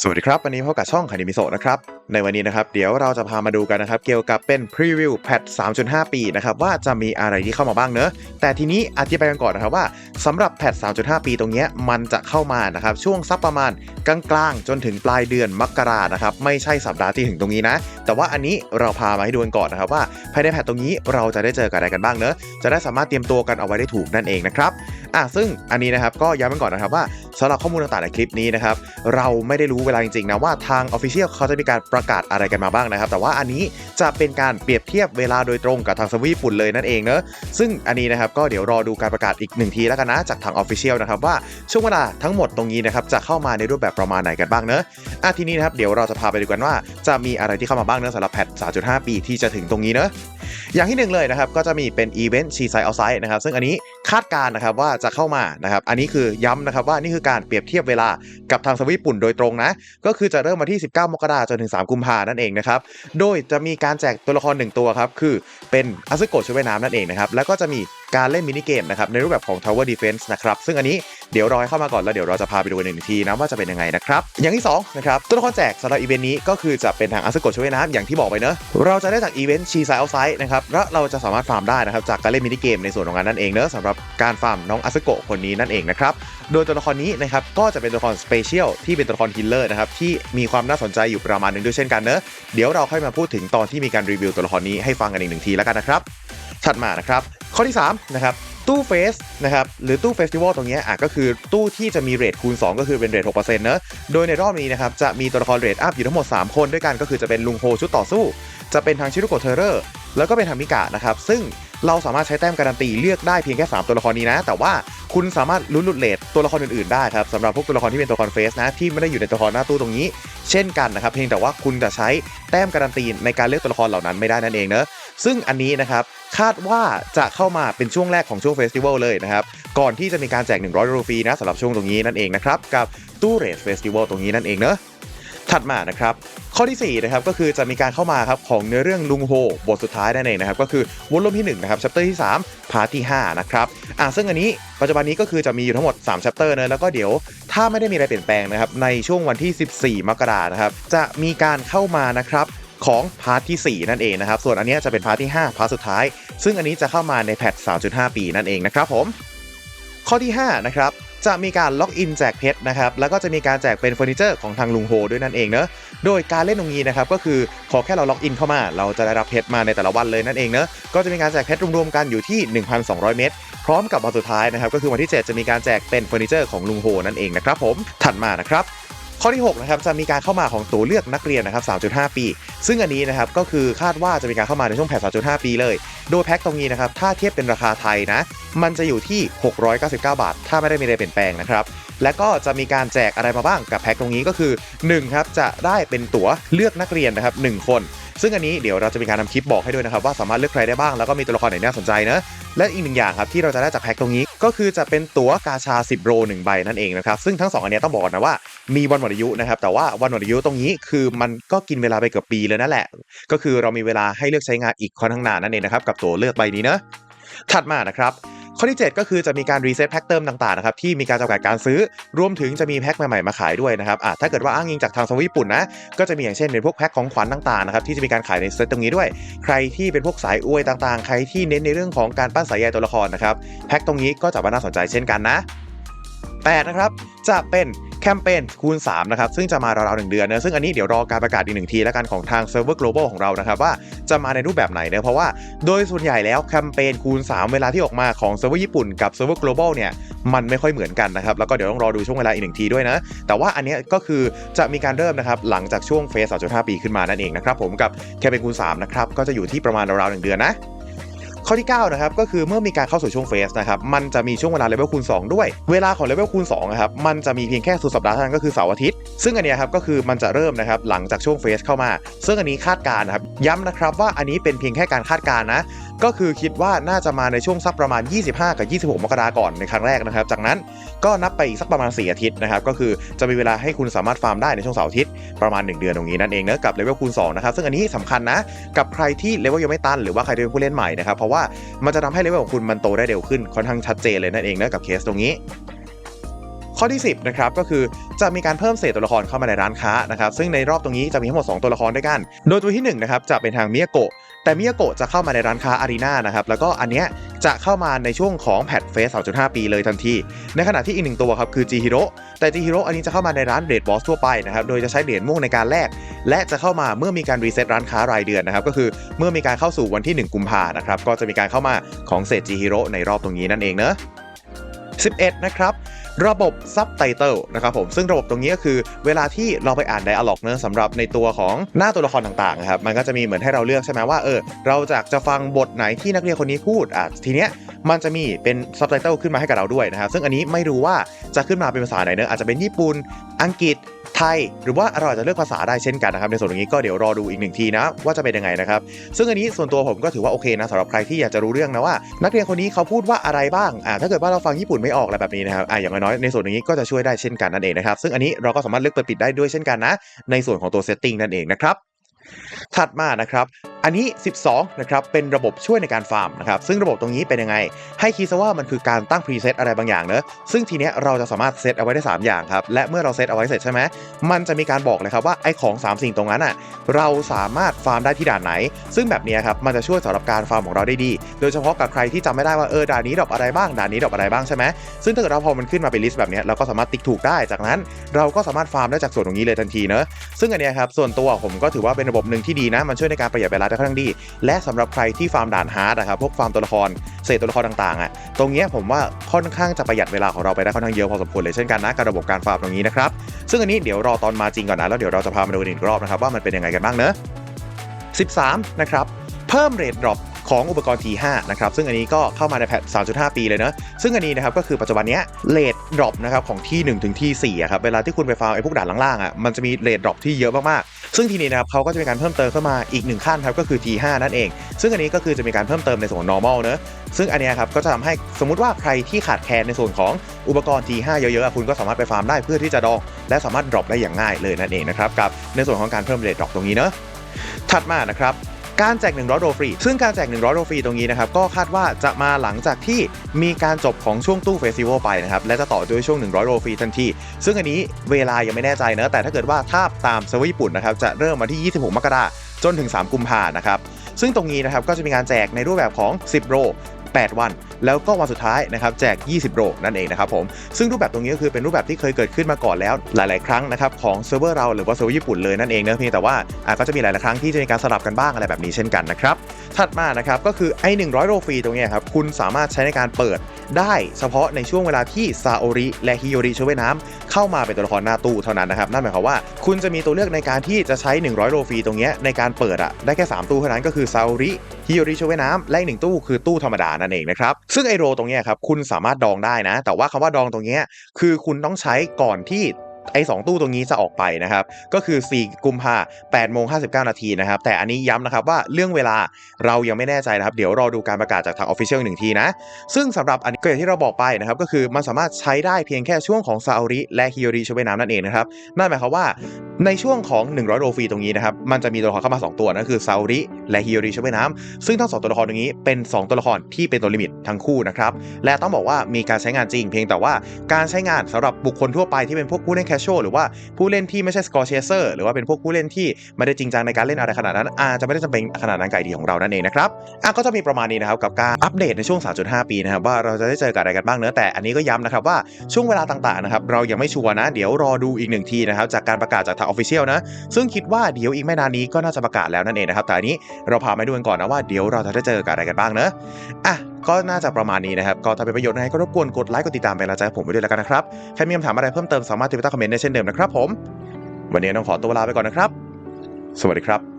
สวัสดีครับ วันนี้พบกับช่องคานิมิโซะนะครับ ในวันนี้นะครับเดี๋ยวเราจะพามาดูกันนะครับ เกี่ยวกับเป็นพรีวิวแพท3.5 ปีนะครับว่าจะมีอะไรที่เข้ามาบ้างเนอะแต่ทีนี้อธิบายกันก่อนนะครับว่าสำหรับแพท3.5 ปีตรงเนี้ยมันจะเข้ามานะครับช่วงสักประมาณกลางๆ จนถึงปลายเดือนมกรานะครับไม่ใช่สัปดาห์ที่ถึงตรงนี้นะ แต่ว่าอันนี้เราพามาให้ดูกันก่อนนะครับว่าภายในแพทตรงนี้เราจะได้เจอกับอะไรกันบ้างเนอะจะได้สามารถเตรียมตัวกันเอาไว้ได้ถูกนั่นเองนะครับอะซึ่งอันนี้นะครับก็ย้ำกันก่อนนะครับว่าสำหรับข้อมูลต่างๆในคลิปนี้นะครับเราไม่ได้รู้เวลาจริงๆนะว่าทาง Official เขาจะมีการประกาศอะไรกันมาบ้างนะครับ แต่ว่าอันนี้จะเป็นการเปรียบเทียบเวลาโดยตรงกับทางสวีปญี่ปุ่นเลยนั่นเองเนอะซึ่งอันนี้นะครับก็เดี๋ยวรอดูการประกาศอีกหนึ่งทีแล้วกันนะจากทาง Official นะครับว่าช่วงเวลาทั้งหมดตรงนี้นะครับจะเข้ามาในรูปแบบประมาณไหนกันบ้างเนอะอะทีนี้นะครับเดี๋ยวเราจะพาไปดูกันว่าจะมีอะไรที่เข้ามาบ้างเนอะสำหรับแพท3.5 ปีที่จะถึงตรงนี้เนอะอย่างที่หนึ่งเลยนะครับก็จะมีเป็นอีเวนต์ชีไซเอาไซด์นะครับซึ่งอันนี้คาดการณ์นะครับว่าจะเข้ามานะครับอันนี้คือย้ำนะครับว่านี่คือการเปรียบเทียบเวลากับทางสวีปุ่นโดยตรงนะก็คือจะเริ่มมาที่ 19 มกราจนถึง 3 กุมภานั่นเองนะครับโดยจะมีการแจกตัวละคร 1 ตัวครับ คือเป็นอาซึโกะชุดว่ายน้ำนั่นเองนะครับ แล้วก็จะมี การเล่นมินิเกมนะครับในรูปแบบของ Tower Defense นะครับซึ่งอันนี้เดี๋ยวรอให้เข้ามาก่อนแล้วเดี๋ยวเราจะพาไปดูกันหนึ่งทีนะว่าจะเป็นยังไงนะครับอย่างที่2นะครับตัวละครแจกสำหรับอีเวนต์นี้ก็คือจะเป็นทางอาซึโกะชุดว่ายน้ำอย่างที่บอกไปเนอะเราจะได้จากอีเวนต์ชีไซเอาไซด์นะครับและเราจะสามารถฟาร์มได้นะครับจากการเล่นมินิเกมในส่วนของงานนั่นเองเนอะสำหรับการฟาร์มน้องอาซึโกคนนี้นั่นเองนะครับโดยตัวละครนี้นะครับก็จะเป็นตัวละครสเปเชียลที่เป็นตัวละครฮิลเลอร์นะครับที่มีความน่าสนใจอยู่ประมาณนึงด้วยเช่นกันเนอะเดี๋ยวเราค่อยมาพูดถึงตอนที่มีการรีวิวตัวละครนี้ให้ฟังกันอีกหนึ่งทีแล้วกันนะครับ ถัดมานะครับ ข้อที่3นะครับตู้เฟสนะครับหรือตู้เฟสติวัลตรงนี้อะก็คือตู้ที่จะมีเรทคูณ 2 ก็คือเป็นเรท6%เนอะโดยในรอบนี้นะครับจะมีตัวละครเรทอัพอยู่ทั้งหมด 3 คนด้วยกันก็คือจะเป็นลุงโฮชุดต่อสู้ จะเป็นทางชิรุโกเทอร์เรอร์แล้วก็เป็นทางมิกะนะครับซึ่งเราสามารถใช้แต้มการันตีเลือกได้เพียงแค่ 3 ตัวละครนี้นะ แต่ว่าคุณสามารถลุ้นหลุดเลทตัวละครอื่นๆได้ครับสำหรับพวกตัวละครที่เป็นตัวละครเฟสนะที่ไม่ได้อยู่ในตัวละครหน้าตู้ตรงนี้ เช่นกันนะครับเพียงแต่ว่าคุณจะใช้แต้มการันตีในการเลือกตัวละครเหล่านั้นไม่ได้นั่นเองเนอะ ซึ่งอันนี้นะครับคาดว่าจะเข้ามาเป็นช่วงแรกของช่วงเฟสติวัลเลยนะครับ ก่อนที่จะมีการแจก 100รูปีนะสำหรับช่วงตรงนี้นั่นเองนะครับ กับตู้เรทเฟสติวัลตรงนี้นั่นเองเนอะถัดมานะครับข้อที่4นะครับก็คือจะมีการเข้ามาครับของเนื้อเรื่องลุงโฮบทสุดท้ายนั่นเองนะครับก็คือวอลลุ่มที่1นะครับชัปเตอร์ที่3พาร์ทที่5นะครับอ่าซึ่งอันนี้ปัจจุบันนี้ก็คือจะมีอยู่ทั้งหมด3ชัปเตอร์เนอะแล้วก็เดี๋ยวถ้าไม่ได้มีอะไรเปลี่ยนแปลงนะครับในช่วงวันที่ 14 มกรานะครับจะมีการเข้ามานะครับ ของพาร์ทที่ 4 นั่นเองนะครับ ส่วนอันนี้จะเป็นพาร์ทที่ 5 พาร์ทสุดท้าย ซึ่งอันนี้จะเข้ามาในแพท 3.5 ปีนั่นเองนะครับผม ข้อที่ 5 นะครับจะมีการล็อกอินแจกเพชรนะครับ แล้วก็จะมีการแจกเป็นเฟอร์นิเจอร์ของทางลุงโฮด้วยนั่นเองเนอะโดยการเล่นตรงนี้นะครับก็คือขอแค่เราล็อกอินเข้ามา เราจะได้รับเพชรมาในแต่ละวันเลยนั่นเองเนอะก็จะมีการแจกเพชรรวมๆกันอยู่ที่ 1,200 เม็ดพร้อมกับวันสุดท้ายนะครับก็คือวันที่ 7 จะมีการแจกเป็นเฟอร์นิเจอร์ของลุงโฮนั่นเองนะครับผมถัดมานะครับ ข้อที่6นะครับจะมีการเข้ามาของตัวเลือกนักเรียนนะครับ 3.5 ปี ซึ่งอันนี้นะครับก็คือคาดว่าจะมีการเข้ามาในช่วงแผน3.5 ปีเลย โดยแพ็คตรงนี้นะครับถ้าเทียบเป็นราคาไทยนะ มันจะอยู่ที่ 699 บาท ถ้าไม่ได้มีอะไรเปลี่ยนแปลงนะครับและก็จะมีการแจกอะไรมาบ้างกับแพ็คตรงนี้ก็คือ1ครับจะได้เป็นตั๋วเลือกนักเรียนนะครับ1คน ซึ่งอันนี้เดี๋ยวเราจะมีการทำคลิปบอกให้ด้วยนะครับว่าสามารถเลือกใครได้บ้างแล้วก็มีตัวละครไหนน่าสนใจนะและอีกหนึ่งอย่างครับที่เราจะได้จากแพ็คตรงนี้ ก็คือจะเป็นตั๋วกาชา 10 โร1ใบนั่นเองนะครับซึ่งทั้งสองอันนี้ต้องบอกก่อนนะว่ามีวันหมดอายุนะครับแต่ว่าวันหมดอายุตรงนี้คือมันก็กินเวลาไปเกือบปีเลยนั่นแหละ ก็คือเรามีเวลาให้เลือกใช้งานอีกค่อนข้างนานนั่นเองนะครับกับตั๋วเลือกใบนี้เนะถัดมานะครับ ข้อที่ 7 ก็คือจะมีการรีเซ็ตแพ็คเติมต่างๆนะครับที่มีการจำกัดการซื้อ รวมถึงจะมีแพ็คใหม่ๆมาขายด้วยนะครับอะถ้าเกิดว่าอ้างอิงจากทางสวิตญี่ปุ่นนะก็จะมีอย่างเช่นเป็นพวกแพ็คของขวัญต่างๆนะครับที่จะมีการขายในเซ็ตตรงนี้ด้วย ใครที่เป็นพวกสายอวยต่างๆ ใครที่เน้นในเรื่องของการปั้นสายใยตัวละครนะครับแพ็คตรงนี้ก็จะว่าน่าสนใจเช่นกันนะ8นะครับจะเป็น แคมเปญคูณ3นะครับซึ่งจะมาราวๆหนึ่งเดือนนะซึ่งอันนี้เดี๋ยวรอการประกาศอีกหนึ่งทีแล้วกันของทางเซิร์ฟเวอร์ global ของเรานะครับว่าจะมาในรูปแบบไหนเนะเพราะว่าโดยส่วนใหญ่แล้วแคมเปญคูณ 3 เวลาที่ออกมาของเซิร์ฟเวอร์ญี่ปุ่นกับเซิร์ฟเวอร์ global เนี่ยมันไม่ค่อยเหมือนกันนะครับแล้วก็เดี๋ยวต้องรอดูช่วงเวลาอีกหนึ่งทีด้วยนะ แต่ว่าอันนี้ก็คือจะมีการเริ่มนะครับหลังจากช่วงเฟส2.5ปีขึ้นมานั่นเองนะครับผมกับแคมเปญคูณ3นะครับก็จะอยู่ที่ประมาณราวๆหนึ่งเดือนนะ ข้อที่9นะครับก็คือเมื่อมีการเข้าสู่ช่วงเฟสนะครับมันจะมีช่วงเวลาเลเวลคูณ 2 ด้วย เวลาของเลเวลคูณ2นะครับมันจะมีเพียงแค่สุดสัปดาห์เท่านั้นก็คือเสาร์อาทิตย์ ซึ่งอันนี้ครับก็คือมันจะเริ่มนะครับหลังจากช่วงเฟสเข้ามา ซึ่งอันนี้คาดการณ์นะครับย้ำนะครับว่าอันนี้เป็นเพียงแค่การคาดการณ์นะก็คือคิดว่าน่าจะมาในช่วงสักประมาณ 25 กับ 26 มกราก่อนในครั้งแรกนะครับ จากนั้นก็นับไปอีกสักประมาณ 4 อาทิตย์นะครับ ก็คือจะมีเวลาให้คุณสามารถฟาร์มได้ในช่วงเสาร์อาทิตย์ประมาณ 1 เดือนตรงนี้นั่นเองนะกับเลเวลคูณ2นะครับซึ่งอันนี้สำคัญนะกับใครที่เลเวลยังไม่ตันหรือว่าใครที่เป็นผู้เล่นใหม่นะครับเพราะว่ามันจะทำให้เลเวลของคุณมันโตได้เร็วขึ้นค่อนข้างชัดเจนเลยนั่นเองนะกับเคสตรงนี้ข้อที่ 10นะครับก็คือจะมีการเพิ่มเศษตัวละครเข้ามาในร้านค้านะครับซึ่งในรอบตรงนี้จะมีทั้งหมด 2 ตัวละครด้วยกัน โดยตัวที่1นะครับจะเป็นทางมิยโกะ แต่มิยาโกะจะเข้ามาในร้านค้าอารีนานะครับแล้วก็อันเนี้ยจะเข้ามาในช่วงของแพทเฟส 3.5 ปีเลยทันที ในขณะที่อีกหนึ่งตัวครับคือจีฮิโร่แต่จีฮิโร่อันนี้จะเข้ามาในร้านเรดบอสทั่วไปนะครับโดยจะใช้เหรียญม่วงในการแลกและจะเข้ามาเมื่อมีการรีเซ็ตร้านค้ารายเดือนนะครับก็คือเมื่อมีการเข้าสู่วันที่ 1 กุมภานะครับก็จะมีการเข้ามาของเศษจีฮิโร่ในรอบตรงนี้นั่นเองเนอะ11 นะครับ ระบบซับไตเติลนะครับผมซึ่งระบบตรงนี้ก็คือเวลาที่เราไปอ่านไดอะล็อกเนื้อสำหรับในตัวของหน้าตัวละครต่างๆครับมันก็จะมีเหมือนให้เราเลือกใช่ไหมว่าเออเราจะจะฟังบทไหนที่นักเรียนคนนี้พูดอะทีเนี้ยมันจะมีเป็นซับไตเติลขึ้นมาให้กับเราด้วยนะครับซึ่งอันนี้ไม่รู้ว่าจะขึ้นมาเป็นภาษาไหนเนอะอาจจะเป็นญี่ปุ่นอังกฤษ ไทย หรือว่าเราอาจจะเลือกภาษาได้เช่นกันนะครับในส่วนตรงนี้ก็เดี๋ยวรอดูอีกหนึ่งทีนะว่าจะเป็นยังไงนะครับซึ่งอันนี้ส่วนตัวผมก็ถือว่าโอเคนะสำหรับใครที่อยากจะรู้เรื่องนะว่า นักเรียนคนนี้เขาพูดว่าอะไรบ้างอ่าถ้าเกิดว่าเราฟังญี่ปุ่นไม่ออกอะไรแบบนี้นะครับอ่าอย่างน้อยๆในส่วนตรงนี้ก็จะช่วยได้เช่นกันนั่นเองนะครับซึ่งอันนี้เราก็สามารถเลือกเปิดปิดได้ด้วยเช่นกันนะในส่วนของตัวเซตติ้งนั่นเองนะครับถัดมานะครับ อันนี้ 12 นะครับ เป็นระบบช่วยในการฟาร์มนะครับ ซึ่งระบบตรงนี้เป็นยังไง ให้คิดซะว่ามันคือการตั้งพรีเซตอะไรบางอย่างเนอะซึ่งทีเนี้ยเราจะสามารถเซตเอาไว้ได้ 3 อย่างครับ และเมื่อเราเซตเอาไว้เสร็จใช่ไหม มันจะมีการบอกเลยครับว่าไอ้ของ 3 สิ่งตรงนั้นอะ เราสามารถฟาร์มได้ที่ด่านไหน ซึ่งแบบนี้ครับ มันจะช่วยสำหรับการฟาร์มของเราได้ดี โดยเฉพาะกับใครที่จำไม่ได้ว่าเออด่านนี้ดอกอะไรบ้าง ด่านนี้ดอกอะไรบ้างใช่ไหมซึ่งถ้าเกิดเราพอมันขึ้นมาเป็นลิสต์แบบเนี้ยเราก็สามารถติ๊กถูกได้ จากนั้น เราก็สามารถฟาร์มได้จากส่วนตรงนี้เลยทันทีเนอะซึ่งอันเนี้ยครับส่วนตัวผมก็ถือว่าเป็นระบบหนึ่งที่ดีนะมันช่วยในการประหยัดเวลาได้ค่อนข้างดี และสำหรับใครที่ฟาร์มด่านฮาร์ดนะครับพวกฟาร์มตัวละครเศษตัวละครต่างๆอะตรงเนี้ยผมว่าค่อนข้างจะประหยัดเวลาของเราไปได้ค่อนข้างเยอะพอสมควรเลยเช่นกันนะกับระบบการฟาร์มตรงนี้นะครับซึ่งอันนี้เดี๋ยวรอตอนมาจริงก่อนนะแล้วเดี๋ยวเราจะพามาดูอีกรอบนะครับว่ามันเป็นยังไงกันบ้างเนอะ13 นะครับเพิ่มเรทดรอปของอุปกรณ์ T5 นะครับซึ่งอันนี้ก็เข้ามาในแพท 3.5 ปีเลยเนอะซึ่งอันนี้นะครับก็คือปัจจุบันเนี้ยเรทดรอปนะครับของที่1ถึงที่4อะครับเวลาที่คุณไปฟาร์มไอ้พวกด่านล่างๆอะมันจะมีเรทดรอปที่เยอะมากๆ ซึ่งทีนี้นะครับเขาก็จะมีการเพิ่มเติมเข้ามาอีกหนึ่งขั้นครับก็คือ T5 นั่นเอง ซึ่งอันนี้ก็คือจะมีการเพิ่มเติมในส่วน normal เนอะซึ่งอันนี้ครับก็จะทำให้สมมุติว่าใครที่ขาดแคลนในส่วนของอุปกรณ์ T5 เยอะๆอะคุณก็สามารถไปฟาร์มได้เพื่อที่จะดองและสามารถดรอปได้อย่างง่ายเลยนั่นเองนะครับกับในส่วนของการเพิ่มเรทดรอปตรงนี้เนอะถัดมานะครับ การแจก100โดฟรี ซึ่งการแจก100โดฟรีตรงนี้นะครับ ก็คาดว่าจะมาหลังจากที่มีการจบของช่วงตู้เฟสติวัลไปนะครับ และจะต่อด้วยช่วง 100โดฟรีทันที ซึ่งอันนี้เวลายังไม่แน่ใจนะแต่ถ้าเกิดว่าถ้าตามเซเวอร์ญี่ปุ่นนะครับจะเริ่มมาที่ 26 มกราคมจนถึง 3 กุมภานะครับซึ่งตรงนี้นะครับก็จะมีการแจกในรูปแบบของ 10 โร8 วัน แล้วก็วันสุดท้ายนะครับแจก 20 โรนั่นเองนะครับผมซึ่งรูปแบบตรงนี้ก็คือเป็นรูปแบบที่เคยเกิดขึ้นมาก่อนแล้วหลาย ๆ ครั้งนะครับของเซิร์ฟเวอร์เราหรือว่าเซิร์ฟเวอร์ญี่ปุ่นเลยนั่นเองเนะเพียงแต่ว่าอะก็จะมีหลาย ๆ ครั้งที่จะมีการสลับกันบ้างอะไรแบบนี้เช่นกันนะครับถัดมานะครับก็คือไอ้100 โรฟรีตรงนี้ครับคุณสามารถใช้ในการเปิดได้เฉพาะในช่วงเวลาที่ซาโอริและฮิโยริช่วยน้ำเข้ามาเป็นตัวละครหน้าตู้เท่านั้นนะครับนั่นหมายความว่าคุณจะมีตัวเลือกในการที่จะใช้ 100 โรฟรีตรงนี้ในการเปิดอะได้แค่ 3 ตู้เท่านั้นก็คือซาโอริฮิโยริช่วยน้ำและอีกหนึ่งตู้คือตู้ธรรมดานั่นเองนะครับซึ่งไอโรตรงเนี้ยครับคุณสามารถดองได้นะ แต่ว่าคำว่าดองตรงเนี้ยคือคุณต้องใช้ก่อนที่ ไอ้สองตู้ตรงนี้จะออกไปนะครับ ก็คือ 4 กุมภา8โมง59นาทีนะครับ แต่อันนี้ย้ำนะครับว่าเรื่องเวลาเรายังไม่แน่ใจนะครับ เดี๋ยวรอดูการประกาศจากทางออฟฟิเชียลหนึ่งทีนะ ซึ่งสำหรับอันนี้ก็อย่างที่เราบอกไปนะครับ ก็คือมันสามารถใช้ได้เพียงแค่ช่วงของซาโอริและฮิโยริช่วยน้ำนั่นเองนะครับ นั่นหมายความว่าในช่วงของ 100 โรฟีตรงนี้นะครับ มันจะมีตัวละครเข้ามา 2 ตัวนั่นคือซาโอริและฮิโยริช่วยน้ำซึ่งทั้งสองตัวละครตรงนี้เป็น 2 ตัวละครที่เป็นตัวลิมิตทั้งคู่นะครับ และต้องบอกว่ามีการใช้งานจริง เพียงแต่ว่าการใช้งานสำหรับบุคคลทั่วไปที่เป็นพวกผู้เล่นชชวลหรือว่าผู้เล่นที่ไม่ใช่สกอร์เชเซอร์หรือว่าเป็นพวกผู้เล่นที่ไม่ได้จริงจังในการเล่นอะไรขนาดนั้นอาจจะไม่ได้จำเป็นขนาดนั้นไก่ดีของเรานั่นเองนะครับอะก็จะมีประมาณนี้นะครับกับการอัปเดตในช่วง 3.5 ปีนะครับว่าเราจะได้เจอกับอะไรกันบ้างเนอะแต่อันนี้ก็ย้ำนะครับว่าช่วงเวลาต่างๆนะครับเรายังไม่ชัวร์นะ เดี๋ยวรอดูอีกหนึ่งทีนะครับจากการประกาศจากทางออฟฟิเชียลนะซึ่งคิดว่าเดี๋ยวอีกไม่นานนี้ก็น่าจะประกาศแล้วนั่นเองนะครับแต่อันนี้เราพามาดูกันก่อนนะว่าเดี๋ยวเราจะได้เจอกับอะไรกันบ้างเนอะอะ ก็น่าจะประมาณนี้นะครับ ก็ถ้าเป็นประโยชน์ยังไงก็รบกวนกดไลค์กดติดตามเป็นกำลังใจให้ผมไปด้วยแล้วกันนะครับ ใครมีคำถามอะไรเพิ่มเติมสามารถติดต่อคอมเมนต์ได้เช่นเดิมนะครับผม วันนี้ต้องขอตัวลาไปก่อนนะครับ สวัสดีครับ